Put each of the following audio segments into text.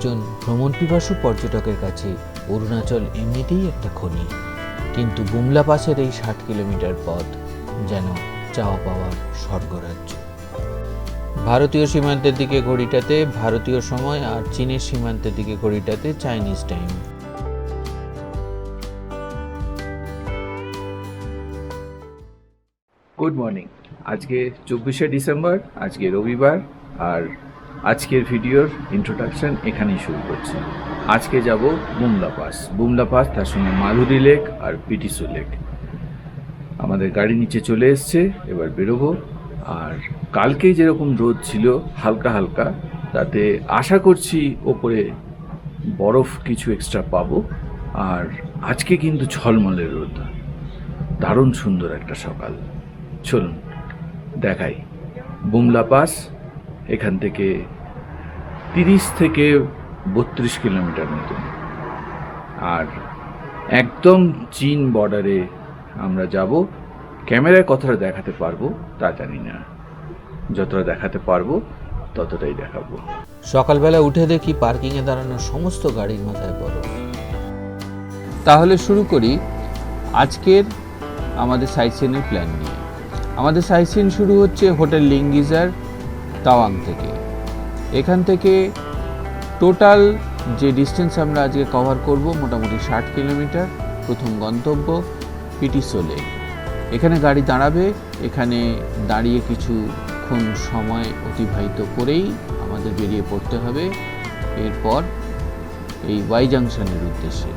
একজন ভ্রমণ পিপাসু পর্যটকের কাছে অরুণাচল এমনিতেই একটা খনি। কিন্তু বুমলা পাসের এই ষাট কিলোমিটার পথ যেন চাওয়া পাওয়ার স্বর্গরাজ্য। ভারতীয় সীমান্তের দিকে ঘড়িটাতে ভারতীয় সময় আর চীনের সীমান্তের দিকে ঘড়িটাতে চাইনিজ টাইম। গুড মর্নিং আজকে চব্বিশে ডিসেম্বর, আজকে রবিবার, আর আজকের ভিডিওর ইন্ট্রোডাকশন এখানেই শুরু করছি। আজকে যাব বুমলা পাস। বুমলা পাস, তার সঙ্গে মাধুরী লেক আর পিটিসু লেক। আমাদের গাড়ি নিচে চলে এসছে, এবার বেরোবো। আর কালকে যেরকম রোদ ছিল, হালকা হালকা, তাতে আশা করছি ওপরে বরফ কিছু এক্সট্রা পাবো। আর আজকে কিন্তু ঝলমলের রোদ। দারুণ সুন্দর একটা সকাল। চলুন, দেখাই। বুমলা পাস এখান থেকে তিরিশ থেকে বত্রিশ কিলোমিটার মতন আর একদম চীন বর্ডারে আমরা যাব। ক্যামেরায় কতটা দেখাতে পারব, তা জানি না। যতটা দেখাতে পারব, ততটাই দেখাবো। সকালবেলা উঠে দেখি পার্কিংয়ে দাঁড়ানো সমস্ত গাড়ির মাথায় বরফ। তাহলে শুরু করি আজকের আমাদের সাইট সিনের প্ল্যান নিয়ে। আমাদের সাইট সিন শুরু হচ্ছে হোটেল লিঙ্গিজার তাওয়াং থেকে। এখান থেকে টোটাল যে ডিস্টেন্স আমরা আজকে কভার করব মোটামুটি ষাট কিলোমিটার, প্রথম গন্তব্য পিটিসো লেক। এখানে গাড়ি দাঁড়াবে, এখানে দাঁড়িয়ে কিছুক্ষণ সময় অতিবাহিত করেই আমাদের বেরিয়ে পড়তে হবে। এরপর এই ওয়াই জাংশনের উদ্দেশ্যে।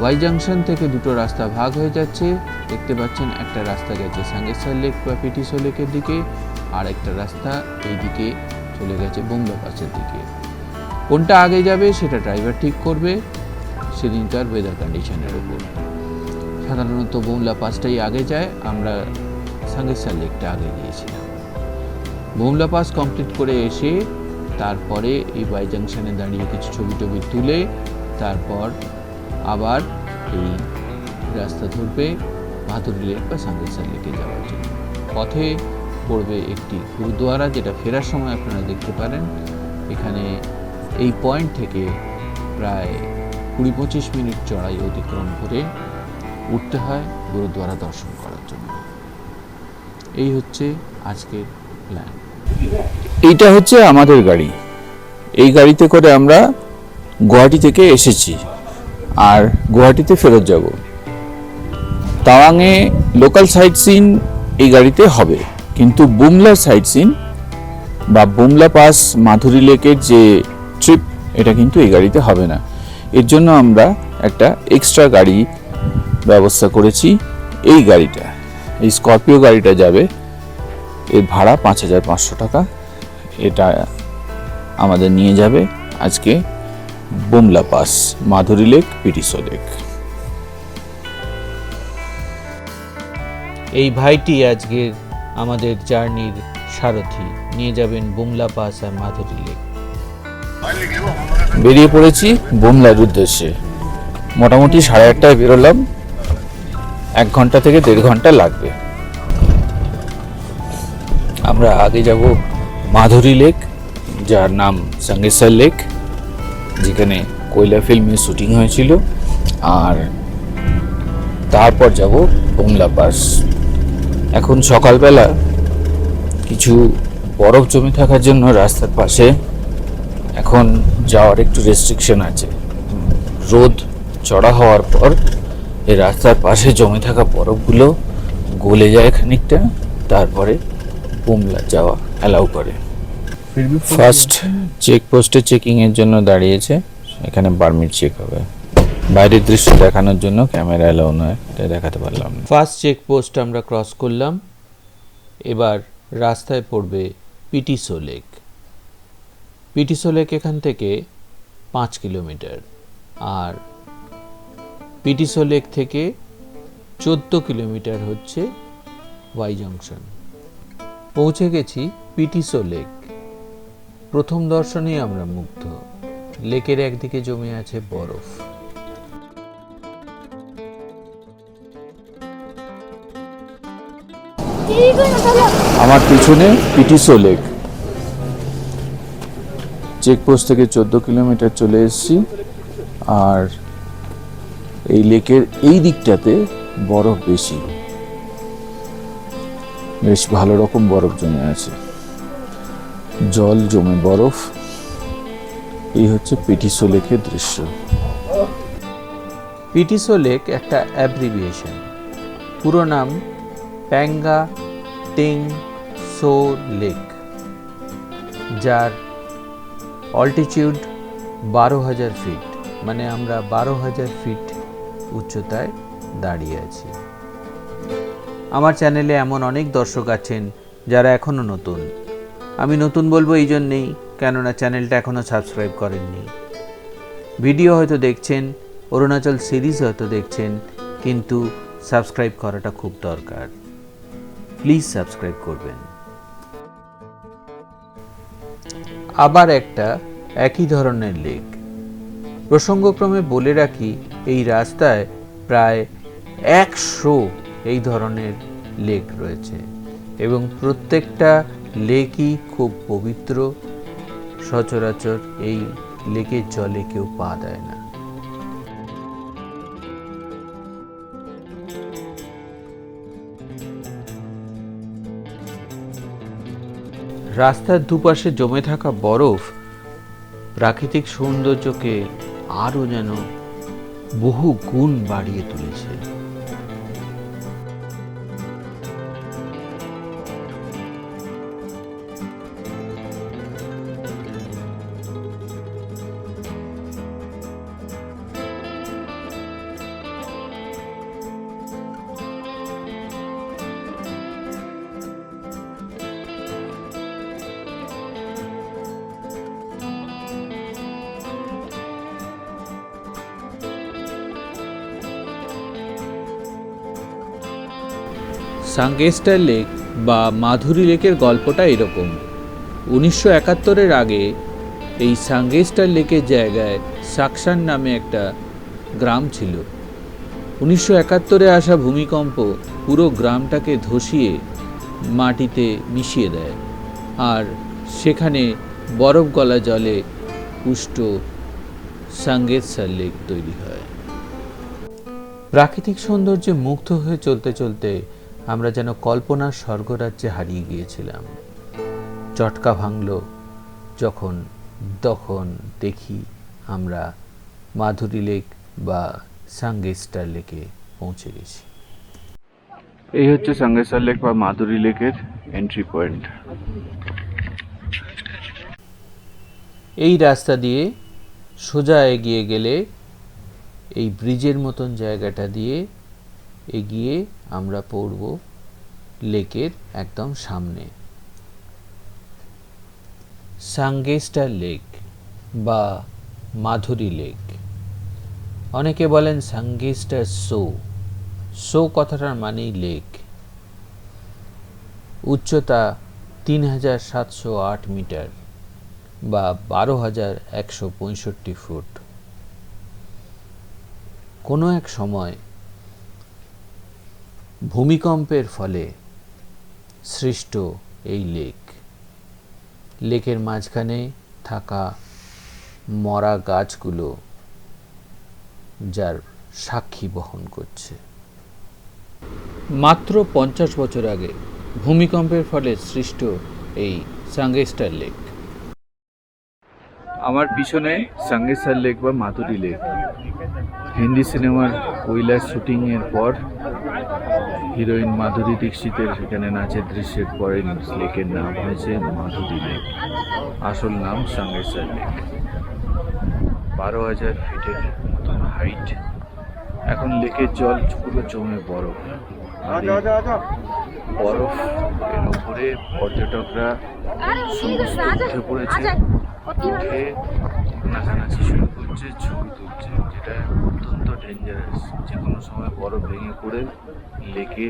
ওয়াই জাংশন থেকে দুটো রাস্তা ভাগ হয়ে যাচ্ছে। দেখতে পাচ্ছেন একটা রাস্তা গেছে সাঙ্গেশ্বর লেক বা পিটিসো লেকের দিকে আর একটা রাস্তা এইদিকে চলে গেছে বোমলা পাসের দিকে। কোনটা আগে যাবে সেটা ড্রাইভার ঠিক করবে, সেদিনকার ওয়েদার কন্ডিশনের উপর। সাধারণত বোমলা পাসটাই আগে যায়, আমরা সাঙ্গেশ্বর লেকটা আগে গিয়েছিলাম। বোমলা পাস কমপ্লিট করে এসে তারপরে এই বাই জাংশনে দাঁড়িয়ে কিছু ছবি টবি তুলে তারপর আবার এই রাস্তা ধরবে, মাধুরী লেক বা সাঙ্গেশ্বর লেকে যাওয়ার জন্য। পথে পড়বে একটি গুরুদুয়ারা, যেটা ফেরার সময় আপনারা দেখতে পারেন। এখানে এই পয়েন্ট থেকে প্রায় কুড়ি পঁচিশ মিনিট চড়াই অতিক্রম করে উঠতে হয় গুরুদ্বারা দর্শন করার জন্য। এই হচ্ছে আজকের প্ল্যান এইটা হচ্ছে আমাদের গাড়ি। এই গাড়িতে করে আমরা গুয়াহাটি থেকে এসেছি আর গুয়াহাটিতে ফেরত যাব। তাওয়াংয়ে লোকাল সাইট সিন এই গাড়িতে হবে। কিন্তু বুমলা সাইট সিন বা বুমলা পাস মাধুরী লেকের যে ট্রিপ, এটা কিন্তু এই গাড়িতে হবে না। এর জন্য আমরা একটা এক্সট্রা গাড়ি ব্যবস্থা করেছি এই গাড়িটা। এই স্করপিও গাড়িটা যাবে, এর ভাড়া পাঁচ হাজার পাঁচশো টাকা। এটা আমাদের নিয়ে যাবে আজকে Bumla pass Madhuri lake, PTso lake. এই ভাইটি আজকের আমাদের জার্নির সারথি। নিয়ে যাবেন বুমলা পাস আর মাধুরী লেক। বেরিয়ে পড়েছি বুমলার উদ্দেশ্যে। মোটামুটি সাড়ে আটটায় বেরোলাম। এক ঘণ্টা থেকে দেড় ঘণ্টা লাগবে। আমরা আগে যাব মাধুরী লেক, যার নাম সঙ্গেশ্বর লেক, যেখানে কয়লা ফিল্মের শুটিং হয়েছিল। আর তারপর যাব বুমলা পাস। এখন সকালবেলা কিছু বরফ জমে থাকার জন্য রাস্তার পাশে এখন যাওয়ার একটু রেস্ট্রিকশন আছে। রোদ চড়া হওয়ার পর এই রাস্তার পাশে জমে থাকা বরফগুলো গলে যায় খানিকটা, তারপরে বুমলা যাওয়া অ্যালাউ করে। ফার্স্ট চেকপোস্টে চেকিংয়ের জন্য দাঁড়িয়েছে, এখানে পারমিট চেক হবে। বাইরের দৃশ্য দেখানোর জন্য ক্যামেরা অ্যালাউ নয়, এটা দেখাতে পারলাম না। ফার্স্ট চেকপোস্ট আমরা ক্রস করলাম, এবার রাস্তায় পড়বে পিটিসো লেক পিটিসো লেক এখান থেকে পাঁচ কিলোমিটার, আর পিটিসো লেক থেকে চোদ্দ কিলোমিটার হচ্ছে ওয়াই জংশন পৌঁছে গেছি পিটিসো লেক প্রথম দর্শনেই আমরা মুগ্ধ। লেকের একদিকে জমে আছে বরফ। আমার পিছনে পিটিসো লেক। চেকপোস্ট থেকে চোদ্দ কিলোমিটার চলে এসেছি। আর এই লেকের এই দিকটাতে বরফ বেশি। বেশ ভালো রকম বরফ জমে আছে। জল জমে বরফ। এই হচ্ছে পিটিসো লেকের দৃশ্য। পিটিসো লেক একটা অ্যাব্রিভিয়েশন পুরো নাম প্যাঙ্গা টিং সো লেক যার অল্টিটিউড বারো হাজার ফিট মানে আমরা বারো হাজার ফিট উচ্চতায় দাঁড়িয়ে আছি। আমার চ্যানেলে এমন অনেক দর্শক আছেন যারা এখনও নতুন। আমি নতুন বলব এই জন্যেই, কেননা চ্যানেলটা এখনও সাবস্ক্রাইব করেননি। ভিডিও হয়তো দেখছেন, অরুণাচল সিরিজ হয়তো দেখছেন, কিন্তু সাবস্ক্রাইব করাটা খুব দরকার। প্লিজ সাবস্ক্রাইব করবেন। আবার একটা একই ধরনের লেক প্রসঙ্গক্রমে বলে রাখি, এই রাস্তায় প্রায় একশো এই ধরনের লেক রয়েছে এবং প্রত্যেকটা লেকই খুব পবিত্র। সচরাচর এই লেকের জলে কেউ পা দেয় না। রাস্তার দুপাশে জমে থাকা বরফ প্রাকৃতিক সৌন্দর্যকে আরও যেন বহু গুণ বাড়িয়ে তুলেছে। সাঙ্গেস্টার লেক বা মাধুরী লেকের গল্পটা এরকম। উনিশশো একাত্তরের আগে এই সাঙ্গেস্টার লেকের জায়গায় সাকসান নামে একটা গ্রাম ছিল। উনিশশো একাত্তরে আসা ভূমিকম্প পুরো গ্রামটাকে ধসিয়ে মাটিতে মিশিয়ে দেয়। আর সেখানে বরফ গলা জলে পুষ্ট সাঙ্গেস্টার লেক তৈরি হয়। প্রাকৃতিক সৌন্দর্যে মুগ্ধ হয়ে চলতে চলতে আমরা যেন কল্পনার স্বর্গরাজ্যে হারিয়ে গিয়েছিলাম। চটকা ভাঙল যখন তখন দেখি আমরা মাধুরী লেক বা সাঙ্গেস্টার লেকে পৌঁছে গেছি। এই হচ্ছে সাঙ্গেস্টার লেক বা মাধুরী লেকের এন্ট্রি পয়েন্ট এই রাস্তা দিয়ে সোজা এগিয়ে গেলে এই ব্রিজের মতন জায়গাটা দিয়ে এগিয়ে আমরা পড়ব লেকের একদম সামনে। সাঙ্গেস্টার লেক বা মাধুরী লেক। অনেকে বলেন সাঙ্গেস্টার সো। সো কথাটার মানেই লেক। উচ্চতা তিন হাজার সাতশো আট মিটার বা বারো হাজার একশো পঁয়ষট্টি ফুট। কোনো এক সময় ভূমিকম্পের ফলে সৃষ্ট এই লেক। লেকের মাঝখানে থাকা মরা গাছগুলো যার সাক্ষী বহন করছে। মাত্র পঞ্চাশ বছর আগে ভূমিকম্পের ফলে সৃষ্ট এই সাঙ্গেস্টার লেক। আমার পিছনে সাঙ্গেশ্বর লেক বা মাধুরী লেক। হিন্দি সিনেমার কৈলাস শুটিংয়ের পর হিরোইন মাধুরী দীক্ষিতের সেখানে নাচের দৃশ্যের পরে লেকের নাম হয়েছে মাধুরী লেক। আসল নাম সাঙ্গেশ্বর লেক। বারো হাজার ফিটের মতন হাইট। এখন লেকের জল পুরো জমে বরফ। মানে বরফ এর উপরে পর্যটকরা সমস্ত উঠে পড়েছে। উঠে নাচানাচি শুরু করছে ছবি তুলছে যেটা ডেঞ্জারাস যে কোনো সময় বরফ ভেঙে পড়ে লেকে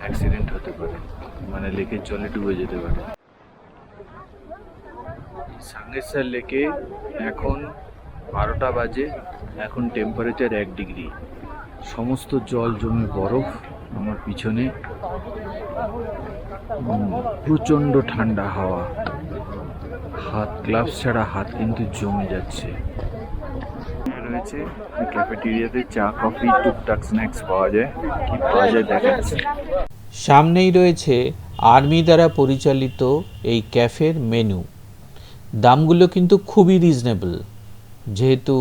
অ্যাক্সিডেন্ট হতে পারে মানে লেকের জলে ডুবে যেতে পারে। সাঙ্গেশ্বর লেকে এখন বারোটা বাজে, এখন টেম্পারেচার এক ডিগ্রি সমস্ত জল জমে বরফ আমার পিছনে। প্রচণ্ড ঠান্ডা হাওয়া। হাত গ্লাভস ছাড়া হাত কিন্তু জমে যাচ্ছে। রয়েছে ক্যাফেটেরিয়াতে চা, কফি, টুকটাক স্ন্যাক্স পাওয়া যায়। কি পাওয়া যায় দেখাচ্ছে। সামনেই রয়েছে আর্মি দ্বারা পরিচালিত এই ক্যাফের মেনু। দামগুলো কিন্তু খুবই রিজনেবল, যেহেতু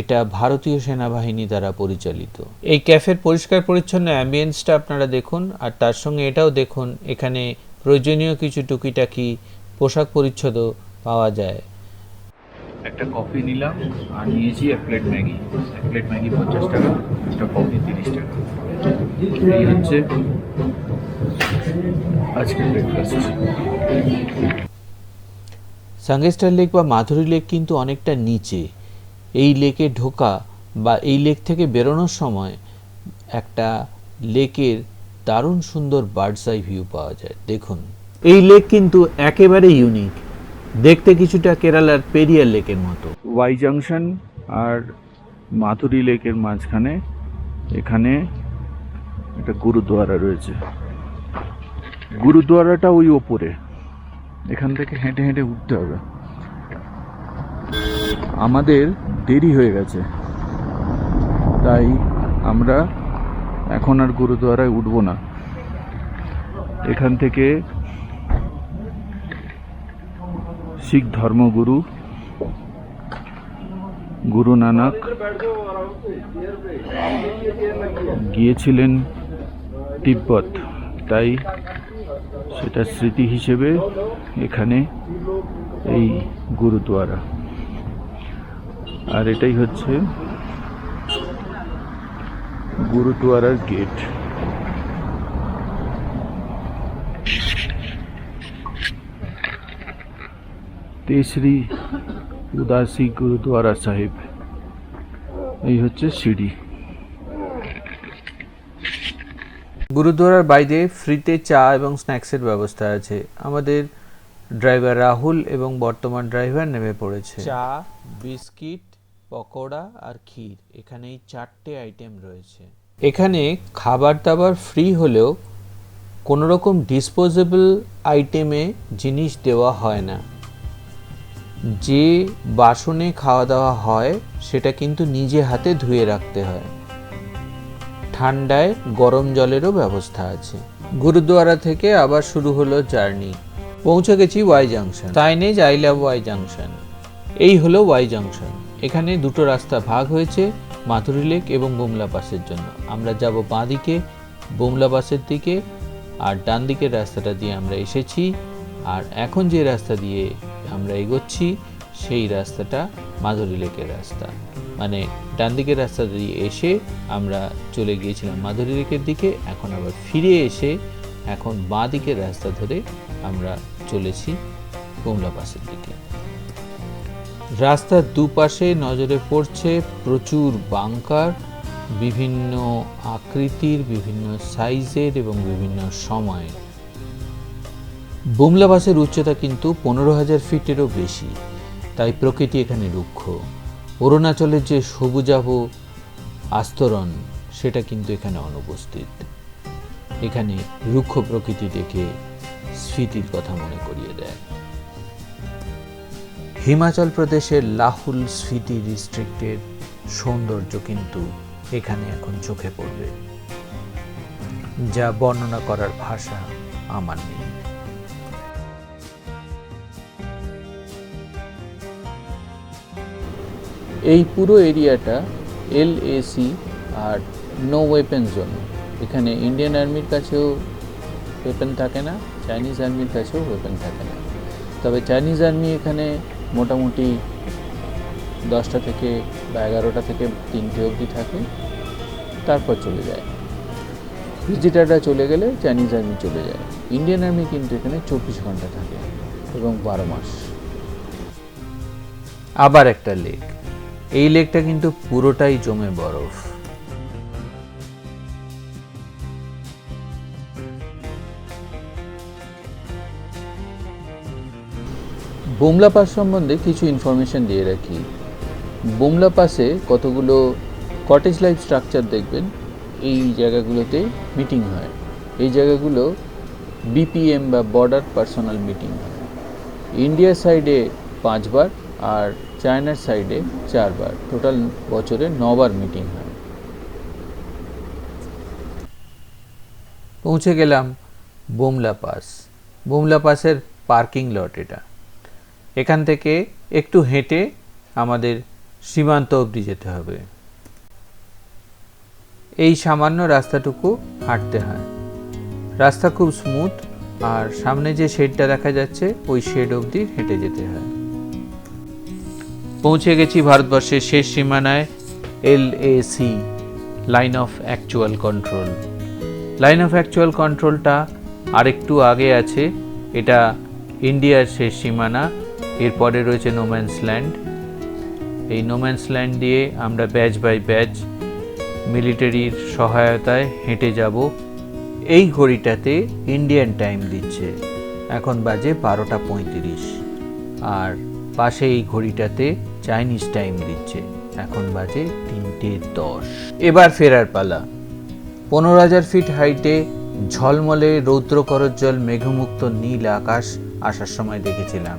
এটা ভারতীয় সেনাবাহিনী দ্বারা পরিচালিত। এই ক্যাফের পরিষ্কার পরিচ্ছন্ন অ্যাম্বিয়েন্সটা আপনারা দেখুন, আর তার সঙ্গে এটাও দেখুন, এখানে প্রয়োজনীয় কিছু টুকিটাকি পোশাক পরিচ্ছদও পাওয়া যায়। একটা কফি নিলাম আর নিয়েছি এক প্লেট ম্যাগি। এক প্লেট ম্যাগি পঞ্চাশ টাকা একটা কফি তিরিশ টাকা। এই হচ্ছে আজকের ব্রেকফাস্ট সাঙ্গেস্টার লেক বা মাধুরী লেক কিন্তু অনেকটা নিচে। এই লেকে ঢোকা বা এই লেক থেকে বেরোনোর সময় একটা লেকের দারুণ সুন্দর বার্ডস আই ভিউ পাওয়া যায়। দেখুন। এই লেক কিন্তু একেবারে ইউনিক দেখতে কিছুটা কেরালার পেরিয়ার লেকের মতো। ওয়াই জাংশন আর মাথুরি লেকের মাঝখানে এখানে একটা গুরুদুয়ারা রয়েছে। গুরুদুয়ারাটা ওই ওপরে। এখান থেকে হেঁটে হেঁটে উঠতে হবে। আমাদের দেরি হয়ে গেছে। তাই আমরা এখন আর গুরুদুয়ারায় উঠবো না। এখান থেকে শিখ ধর্মগুরু, গুরু নানক গিয়েছিলেন তিব্বত। তাই সেটা স্মৃতি হিসেবে এখানে এই গুরুদুয়ারা আর এটাই হচ্ছে গুরুদুয়ারার গেট তেসরি উদাসী গুরুদুয়ারা সাহেব এই হচ্ছে সিঁড়ি গুরুদ্বারার বাইরে ফ্রিতে চা এবং স্ন্যাক্সের ব্যবস্থা আছে আমাদের ড্রাইভার রাহুল এবং বর্তমান ড্রাইভার নেমে পড়েছে চা বিস্কিট পকোড়া আর ক্ষীর এখানে এই চারটে আইটেম রয়েছে এখানে খাবার দাবার ফ্রি হলেও কোনো রকম ডিসপোজেবল আইটেমে জিনিস দেওয়া হয় না যে বাসনে খাওয়া দাওয়া হয়, সেটা কিন্তু নিজে হাতে ধুয়ে রাখতে হয়। ঠান্ডায় গরম জলেরও ব্যবস্থা আছে। গুরুদুয়ারা থেকে আবার শুরু হলো জার্নি। পৌঁছে গেছি Y junction. Signage I love Y junction. এই হলো ওয়াই জাংশন। এখানে দুটো রাস্তা ভাগ হয়েছে মাথুরি লেক এবং বোমলা পাসের জন্য। আমরা যাব বাঁ দিকে বুমলা পাসের দিকে, আর ডান দিকের রাস্তাটা দিয়ে আমরা এসেছি। আর এখন যে রাস্তা দিয়ে আমরা এগোচ্ছি, সেই রাস্তাটা মাধুরী লেকের রাস্তা। মানে ডান দিকের রাস্তা দিয়ে এসে আমরা চলে গিয়েছিলাম মাধুরী লেকের দিকে, এখন আবার ফিরে এসে এখন বাঁ দিকের রাস্তা ধরে আমরা চলেছি কমলা পাসের দিকে। রাস্তার দুপাশে নজরে পড়ছে প্রচুর বাংকার, বিভিন্ন আকৃতির, বিভিন্ন সাইজের এবং বিভিন্ন সময়ের। বুমলা বাসের উচ্চতা কিন্তু পনেরো হাজার ফিটেরও বেশি। তাই প্রকৃতি এখানে রুক্ষ। অরুণাচলের যে সবুজাভ আস্তরণ, সেটা কিন্তু এখানে অনুপস্থিত। এখানে রুক্ষ প্রকৃতি দেখে স্মৃতির কথা মনে করিয়ে দেয়। হিমাচল প্রদেশের লাহুল স্ফীতি ডিস্ট্রিক্টের সৌন্দর্য কিন্তু এখানে এখন চোখে পড়বে। যা বর্ণনা করার ভাষা আমার নেই। এই পুরো এরিয়াটা এল এলএসি আর নো ওয়েপেন জোন এখানে ইন্ডিয়ান আর্মির কাছেও ওয়েপেন থাকে না চাইনিজ আর্মির কাছেও ওয়েপেন থাকে না। তবে চাইনিজ আর্মি এখানে মোটামুটি দশটা থেকে বা এগারোটা থেকে তিনটে অবধি থাকে, তারপর চলে যায়। ভিজিটাররা চলে গেলে চাইনিজ আর্মি চলে যায়। ইন্ডিয়ান আর্মি কিন্তু এখানে চব্বিশ ঘণ্টা থাকে এবং বারো মাস। আবার একটা লেক এই লেকটা কিন্তু পুরোটাই জমে বরফ। বোমলা পাস সম্বন্ধে কিছু ইনফরমেশন দিয়ে রাখি। বোমলা পাসে কতগুলো কটেজ লাইফ স্ট্রাকচার দেখবেন, এই জায়গাগুলোতে মিটিং হয়। এই জায়গাগুলো বিপিএম বা বর্ডার পার্সোনাল মিটিং হয়। ইন্ডিয়া সাইডে পাঁচবার আর চায়নার সাইডে চারবার। টোটাল বছরে নবার মিটিং হয়। পৌঁছে গেলাম বোমলা পাস। বোমলা পাসের পার্কিং লট এটা। এখান থেকে একটু হেঁটে আমাদের সীমান্ত অবধি যেতে হবে। এই সামান্য রাস্তাটুকু হাঁটতে হয়। রাস্তা খুব স্মুথ আর সামনে যে শেডটা দেখা যাচ্ছে, ওই শেড অবধি হেঁটে যেতে হয়। পৌঁছে গেছি ভারতবর্ষের শেষ সীমানায় L C line of actual control line of actual কন্ট্রোলটা আরেকটু আগে আছে, এটা ইন্ডিয়ার শেষ সীমানা, এরপরে রয়েছে নোম্যান্স ল্যান্ড এই নোম্যান্স ল্যান্ড দিয়ে আমরা ব্যাচ বাই ব্যাচ মিলিটারির সহায়তায় হেঁটে যাব। এই ঘড়িটাতে ইন্ডিয়ান টাইম দিচ্ছে। এখন বাজে বারোটা পঁয়ত্রিশ। আর পাশে এই ঘড়িটাতে চাইনিজ টাইম দিচ্ছে। এখন বাজে তিনটে দশ। এবার ফেরার পালা। পনেরো হাজার ফিট হাইটে ঝলমলে রৌদ্র করজ্জল মেঘমুক্ত নীল আকাশ আসার সময় দেখেছিলাম।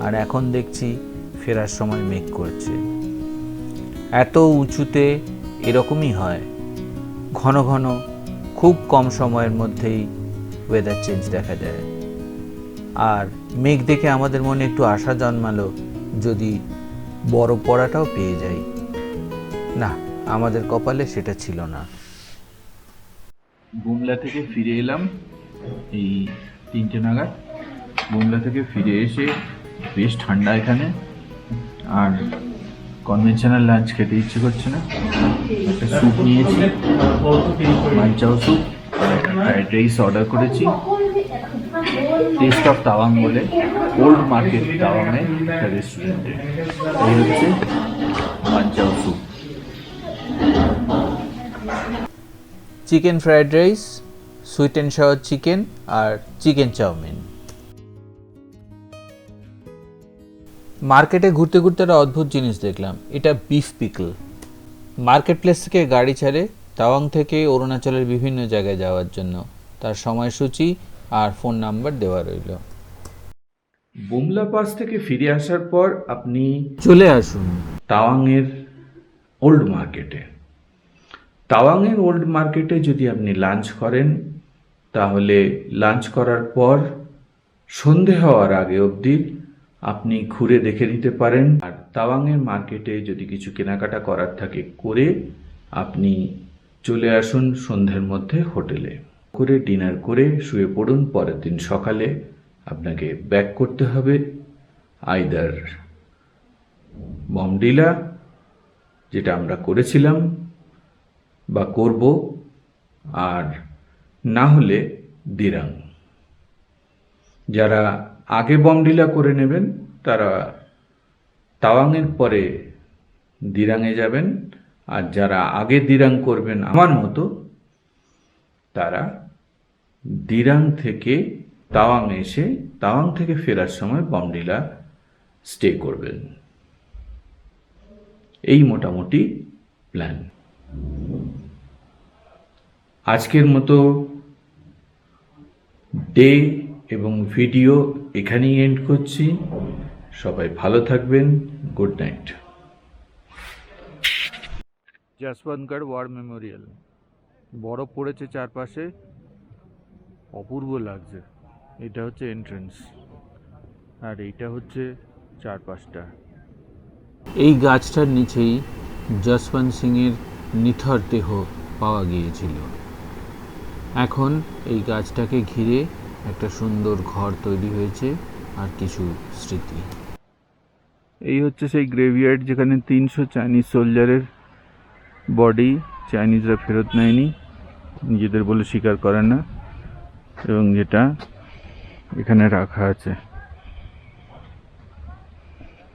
আর এখন দেখছি ফেরার সময় মেঘ করছে। এত উঁচুতে এরকমই হয়। ঘন ঘন খুব কম সময়ের মধ্যেই ওয়েদার চেঞ্জ দেখা যায় আর মেঘ দেখে আমাদের মনে একটু আশা জন্মালো যদি বড় পড়াটাও পেয়ে যাই। না, আমাদের কপালে সেটা ছিল না। বুমলা থেকে ফিরে এলাম, এই তিনটে নাগাদ। বুমলা থেকে ফিরে এসে বেশ ঠান্ডা এখানে, আর কনভেনশনাল লাঞ্চ খেতে ইচ্ছে করছে না। একটা স্যুপ নিয়েছি manchow soup fried rice order করেছি। টেস্ট অফ তাওয়াং বলে ওল্ড মার্কেট তাওয়াংয়ে একটা রেস্টুরেন্টে এই হচ্ছে manchow soup chicken fried rice sweet and sour chicken R chicken chowmein মার্কেটে ঘুরতে ঘুরতে একটা অদ্ভুত জিনিস দেখলাম, এটা বিফ পিকল মার্কেট প্লেস থেকে গাড়ি ছাড়ে তাওয়াং থেকে অরুণাচলের বিভিন্ন জায়গায় যাওয়ার জন্য। তার সময়সূচি আর ফোন নাম্বার দেওয়া রইল। বুমলা পাস থেকে ফিরে আসার পর আপনি চলে আসুন। তাওয়াংয়ের ওল্ড মার্কেটে। তাওয়াংয়ের ওল্ড মার্কেটে যদি আপনি লাঞ্চ করেন তাহলে লাঞ্চ করার পর সন্ধে হওয়ার আগে অবধি আপনি ঘুরে দেখে নিতে পারেন। আর তাওয়াংয়ের মার্কেটে যদি কিছু কেনাকাটা করার থাকে করে আপনি চলে আসুন সন্ধ্যের মধ্যে হোটেলে। করে ডিনার করে শুয়ে পড়ুন, পরের দিন সকালে আপনাকে ব্যাক করতে হবে আইদার বমডিলা যেটা আমরা করেছিলাম বা করব, আর না হলে দিরাং। যারা আগে বমডিলা করে নেবেন, তারা তাওয়াংয়ের পরে দিরাংয়ে যাবেন, আর যারা আগে দিরাং করবেন আমার মতো, তারা দিরাং থেকে তাওয়াং এসে তাওয়াং থেকে ফেরার সময় বমডিলা স্টে করবেন। এই মোটামুটি প্ল্যান। আজকের মতো ডে এবং ভিডিও এখানেই এন্ড করছি। সবাই ভালো থাকবেন। Good night. Jaswantgarh war memorial. বরফ পড়েছে চারপাশে। অপূর্ব লাগছে। এটা হচ্ছে এন্ট্রেন্স আর এইটা হচ্ছে চারপাশটা। এই গাছটার নিচেই যশবন্ত সিংয়ের নিথর দেহ পাওয়া গিয়েছিল। এখন এই গাছটাকে ঘিরে একটা সুন্দর ঘর তৈরি হয়েছে আর কিছু স্মৃতি। এই হচ্ছে সেই গ্রেভিয়ার্ড যেখানে তিনশো চাইনিজ সোলজারের বডি চাইনিজরা ফেরত নেয়নি। নিজেদের বলে স্বীকার করে না। এবং যেটা এখানে রাখা আছে।